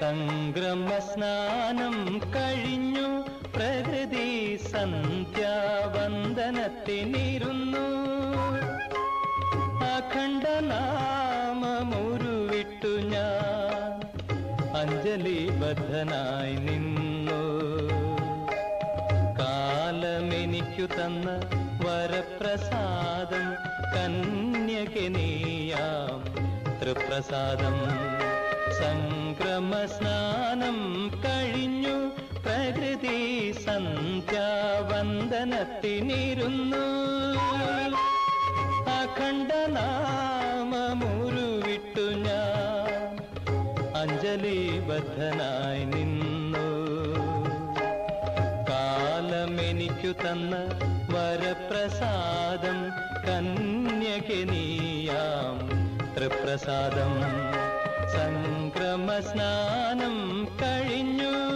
സംക്രമസ്നാനം കഴിഞ്ഞു. പ്രകൃതി സന്ധ്യാവന്ദനത്തിനിരുന്നു. അഖണ്ഡനാമമുരുവിട്ടു ഞാൻ. അഞ്ജലിബദ്ധനായി നിന്നു. കാലമെനിക്കു തന്ന വരപ്രസാദം കന്യകനീയാം തൃപ്രസാദം. സംക്രമസ്നാനം കഴിഞ്ഞു. പ്രകൃതി സന്ധ്യാവന്ദനത്തിനിരുന്നു അഖണ്ഡനാമമുരുവിട്ടു ഞാൻ. അഞ്ജലിബദ്ധനായി നിന്നു. കാലമെനിക്കു തന്ന വരപ്രസാദം കന്യകനീയാം തൃപ്രസാദം സംക്രമസ്നാനം കഴിഞ്ഞു.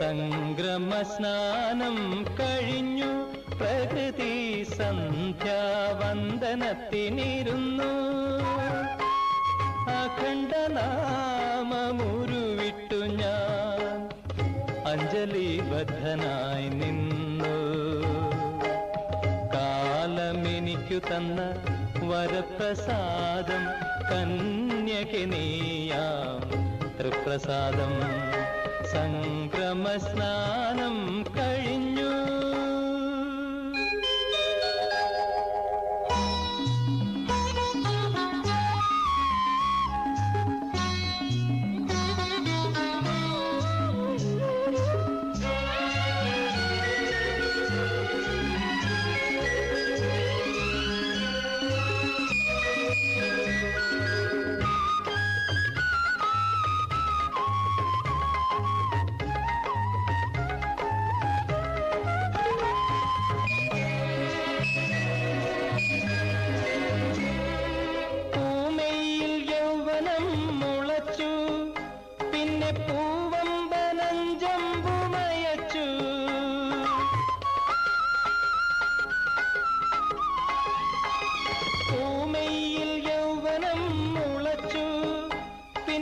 സംക്രമസ്നാനം കഴിഞ്ഞു. പ്രകൃതി സന്ധ്യാവന്ദനത്തിനിരുന്നു. അഖണ്ഡനാമമുരുവിട്ടു ഞാൻ. അഞ്ജലി അഞ്ജലിബദ്ധനായി നിന്നു. കാലമെനിക്കു തന്ന വരപ്രസാദം കന്യകനീയാം തൃപ്രസാദം. സംക്രമസ്നാനം കഴിഞ്ഞു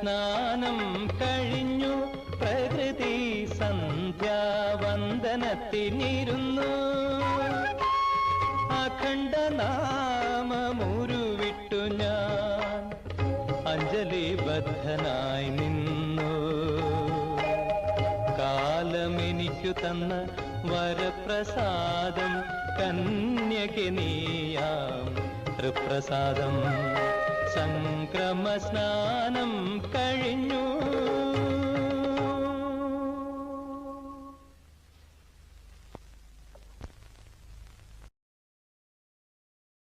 സംക്രമസ്നാനം കഴിഞ്ഞു. പ്രകൃതി സന്ധ്യാവന്ദനത്തിനിരുന്നു. അഖണ്ഡനാമമുരുവിട്ടു ഞാൻ. അഞ്ജലി അഞ്ജലിബദ്ധനായി നിന്നു. കാലമെനിക്കു തന്ന വരപ്രസാദം കന്യകനീയാം തൃപ്രസാദം. സംക്രമസ്നാനം കഴിഞ്ഞു.